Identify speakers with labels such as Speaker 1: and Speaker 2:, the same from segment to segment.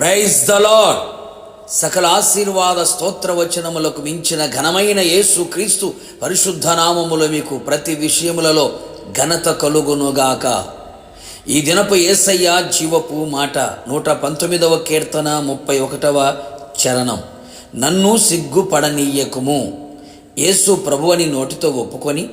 Speaker 1: Praise the lord సకల ఆశీర్వాద స్తోత్ర వచనములకు మించిన ఘనమైన యేసు క్రీస్తు పరిశుద్ధ నామములు మీకు ప్రతి విషయములలో ఘనత కలుగునుగాక. ఈ దినపు ఏసయ్య జీవపు మాట నూట పంతొమ్మిదవ కీర్తన ముప్పై ఒకటవ చరణం. నన్ను సిగ్గుపడనీయకుము. యేసు ప్రభువని నోటితో ఒప్పుకొని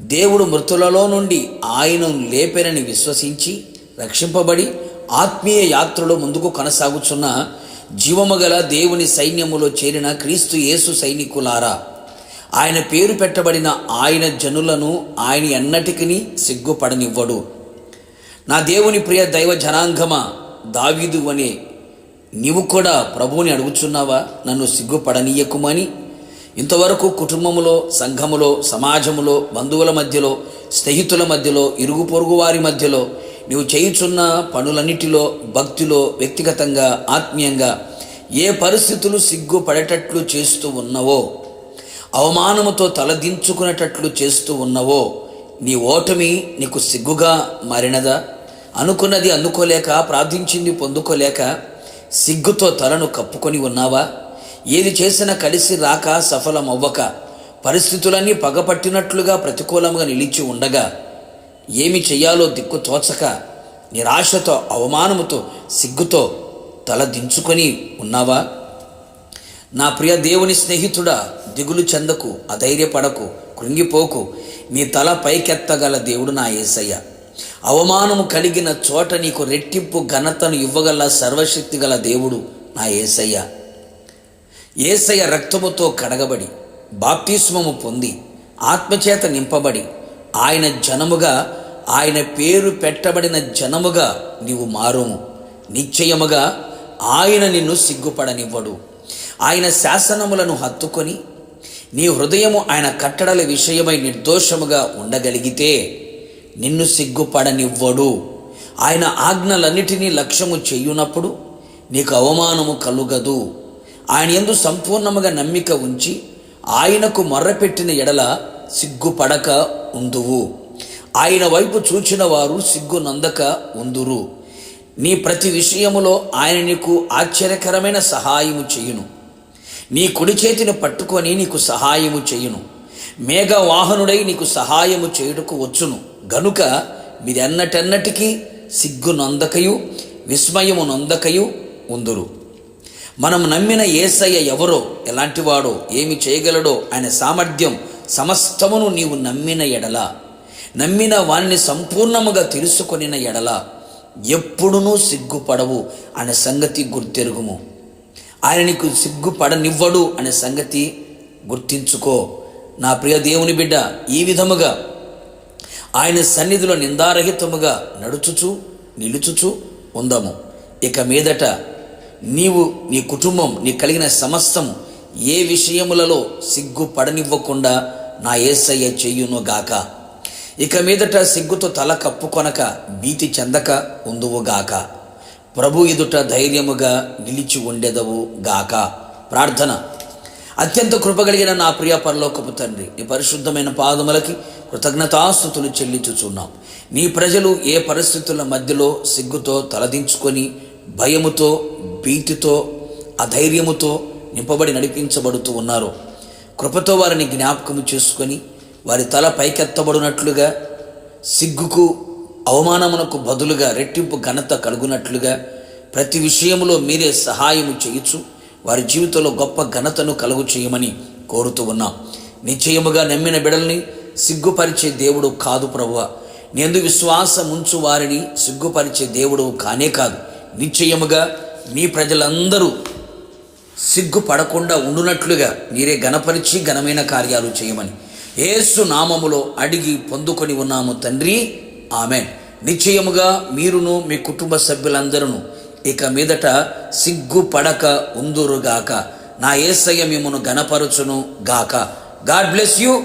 Speaker 1: దేవుడు మృతులలో నుండి ఆయనను లేపెనని విశ్వసించి రక్షింపబడి ఆత్మీయ యాత్రలో ముందుకు కొనసాగుచున్న జీవము గల దేవుని సైన్యములో చేరిన క్రీస్తు యేసు సైనికులారా ఆయన పేరు పెట్టబడిన ఆయన జనులను ఆయన ఎన్నటికీ సిగ్గుపడనివ్వడు. నా దేవుని ప్రియ దైవ జనాంగమ దావీదు అనే నీవు కూడా ప్రభువుని అడుగుచున్నావా? నన్ను సిగ్గుపడనీయకుమని. ఇంతవరకు కుటుంబములో సంఘములో సమాజములో బంధువుల మధ్యలో స్నేహితుల మధ్యలో ఇరుగు పొరుగు వారి మధ్యలో నీవు చేయుచున్న పనులన్నిటిలో భక్తిలో వ్యక్తిగతంగా ఆత్మీయంగా ఏ పరిస్థితులు సిగ్గుపడేటట్లు చేస్తూ ఉన్నవో అవమానముతో తలదించుకునేటట్లు చేస్తూ ఉన్నవో నీ ఓటమి నీకు సిగ్గుగా మారినదా? అనుకున్నది అందుకోలేక ప్రార్థించింది పొందుకోలేక సిగ్గుతో తలను కప్పుకొని ఉన్నావా? ఏది చేసినా కలిసి రాక సఫలమవ్వక పరిస్థితులన్నీ పగపట్టినట్లుగా ప్రతికూలంగా నిలిచి ఉండగా ఏమి చెయ్యాలో దిక్కు తోచక నిరాశతో అవమానముతో సిగ్గుతో తల దించుకొని ఉన్నావా? నా ప్రియ దేవుని స్నేహితుడా దిగులు చెందకు అధైర్యపడకు కృంగిపోకు. నీ తల పైకెత్తగల దేవుడు నా యేసయ్య అవమానము కలిగిన చోట నీకు రెట్టింపు ఘనతను ఇవ్వగల సర్వశక్తి గల దేవుడు నా యేసయ్య ఏసయ్య రక్తముతో కడగబడి బాప్తిస్మము పొంది ఆత్మచేత నింపబడి ఆయన జనముగా ఆయన పేరు పెట్టబడిన జనముగా నీవు మారుము. నిశ్చయముగా ఆయన నిన్ను సిగ్గుపడనివ్వడు. ఆయన శాసనములను హత్తుకొని నీ హృదయము ఆయన కట్టడల విషయమై నిర్దోషముగా ఉండగలిగితే నిన్ను సిగ్గుపడనివ్వడు. ఆయన ఆజ్ఞలన్నిటినీ లక్ష్యము చెయ్యునప్పుడు నీకు అవమానము కలుగదు. ఆయన ఎందు సంపూర్ణముగా నమ్మిక ఉంచి ఆయనకు మొర్రపెట్టిన ఎడల సిగ్గుపడక ఉందువు. ఆయన వైపు చూచిన వారు సిగ్గు నందక ఉందురు. నీ ప్రతి విషయములో ఆయన నీకు ఆశ్చర్యకరమైన సహాయము చేయును. నీ కుడి చేతిని పట్టుకొని నీకు సహాయము చేయును. మేఘ వాహనుడై నీకు సహాయము చేయుటకు వచ్చును. గనుక మీరెన్నటెన్నటికీ సిగ్గు నొందకయు విస్మయము నొందకయు ఉందురు. మనం నమ్మిన ఏసయ్య ఎవరో ఎలాంటివాడో ఏమి చేయగలడో ఆయన సామర్థ్యం సమస్తమును నీవు నమ్మిన ఎడల నమ్మిన వాణ్ణి సంపూర్ణముగా తెలుసుకొనిన ఎడల ఎప్పుడునూ సిగ్గుపడవు అనే సంగతి గుర్తెరుగుము. ఆయన నీకు సిగ్గుపడనివ్వడు అనే సంగతి గుర్తించుకో. నా ప్రియ దేవుని బిడ్డ ఈ విధముగా ఆయన సన్నిధిలో నిందారహితముగా నడుచుచు నిలుచుచు ఉందము. ఇక మీదట నీవు నీ కుటుంబం నీ కలిగిన సమస్తము ఏ విషయములలో సిగ్గుపడనివ్వకుండా నా ఏసయ్య చెయ్యును గాక. ఇక మీదట సిగ్గుతో తల కప్పుకొనక భీతి చెందక ఉందువుగాక ప్రభు ఎదుట ధైర్యముగా నిలిచి ఉండెదవు గాక. ప్రార్థన. అత్యంత కృపగలిగిన నా ప్రియ పరలోకపు తండ్రి ఈ పరిశుద్ధమైన పాదములకి కృతజ్ఞతాస్థుతులు చెల్లించుచున్నాం. నీ ప్రజలు ఏ పరిస్థితుల మధ్యలో సిగ్గుతో తలదించుకొని భయముతో భీతితో అధైర్యముతో నింపబడి నడిపించబడుతూ ఉన్నారు. కృపతో వారిని జ్ఞాపకము చేసుకొని వారి తల పైకెత్తబడినట్లుగా సిగ్గుకు అవమానమునకు బదులుగా రెట్టింపు ఘనత కలుగునట్లుగా ప్రతి విషయంలో మీరే సహాయము చేయొచ్చు వారి జీవితంలో గొప్ప ఘనతను కలుగు చేయమని కోరుతూ ఉన్నాం. నిశ్చయముగా నమ్మిన బిడల్ని సిగ్గుపరిచే దేవుడు కాదు ప్రభువ. నేందు విశ్వాసం ఉంచు వారిని సిగ్గుపరిచే దేవుడు కానే కాదు. నిశ్చయముగా మీ ప్రజలందరూ సిగ్గుపడకుండా ఉండునట్లుగా మీరే గణపరిచి ఘనమైన కార్యాలు చేయమని ఏసు నామములో అడిగి పొందుకొని ఉన్నాము తండ్రి. ఆమె నిశ్చయముగా మీరును మీ కుటుంబ సభ్యులందరూ ఇక మీదట సిగ్గుపడక ఉందురుగాక. నా ఏసయ్య మిమ్మను గణపరచును గాక. God bless you.